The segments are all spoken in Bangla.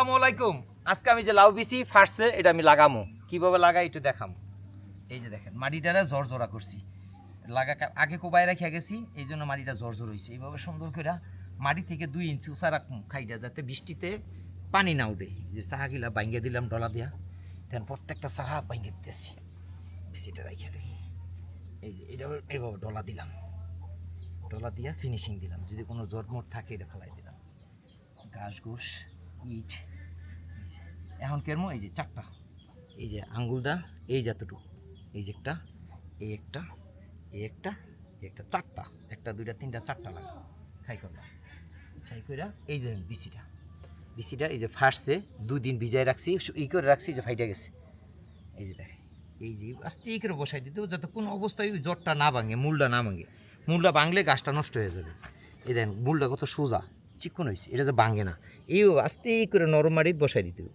আসসালামু আলাইকুম। আজকে আমি যে লাউ বিচি ফাটছে, এটা আমি লাগামো। কীভাবে লাগাই একটু দেখাম। এই যে দেখেন, মাটিটারে জোরা করছি। লাগা আগে কোবাই রেখে গেছি, এই জন্য মাটিটা জর্জর হয়েছে এইভাবে সুন্দর করে মাটি থেকে দুই ইঞ্চি উঁচা রাখুন খাইটা, যাতে বৃষ্টিতে পানি না উঠে। যে চাহা গিলা বাইঙ্গে দিলাম ডলা দিয়া। দেন প্রত্যেকটা চাহা বাইঙ্গে দিতেছি। বিচিটা রাখে এই যে এটা এইভাবে ডলা দিলাম। ডলা দিয়া ফিনিশিং দিলাম। যদি কোনো জটমট থাকে, এটা ফেলাই দিলাম। ঘাস ঘুষ ইট। এখন কেরমো এই যে চারটা। এই যে আঙ্গুলটা, এই যতটুকু এই যে একটা, এই একটা এই একটা এই একটা, চারটা। একটা, দুইটা, তিনটা, চারটা লাগা। খাই করলাম ছাই কইরা এই যে বিচিটা। বিচিটা এই যে ফার্স্টে দুই দিন ভিজাই রাখছি ই করে রাখছি যে ফাইটা গেছে। এই যে দেখে এই যে আস্তে এই করে বসাই দিতে যাতে কোনো অবস্থায় ওই জটটা না ভাঙে, মূলটা না ভাঙে। মূলটা ভাঙলে গাছটা নষ্ট হয়ে যাবে। এই দেখেন, মূলটা কত সোজা, চিকন হয়েছে এটা যে ভাঙে না। এই আস্তে করে নরম মাটিতে বসাই দিতে হবে।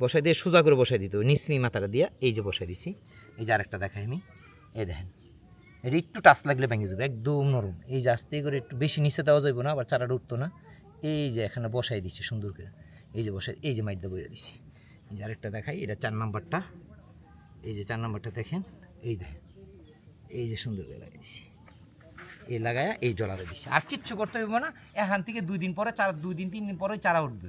বসাই দিয়ে সোজা করে বসাই দিত নিসমি মাথাটা দিয়ে এই যে বসাই দিছি। এই যে আরেকটা দেখাই আমি। এই দেখেন। এটা একটু টাচ লাগলে ভেঙে যাবে, একদম নরম। এই যে আস্তে করে একটু বেশি নিচে দেওয়া যাবে না, আবার চারাটা উঠতো না। এই যে এখানে বসাই দিছি সুন্দর করে। এই যে বসাই, এই যে মাইটটা বইয়ে দিছি। এই যে আরেকটা দেখাই, এটা চার নাম্বারটা। এই যে চার নাম্বারটা দেখেন, এই দেখেন। এই যে সুন্দর করে লাগাই দিছি। এই লাগায়া এই ডলারে দিছি। আর কিচ্ছু করতে হবে না, এখান থেকে দুই দিন পরে চারা, দুই দিন, তিন দিন পরে চারা উঠবে।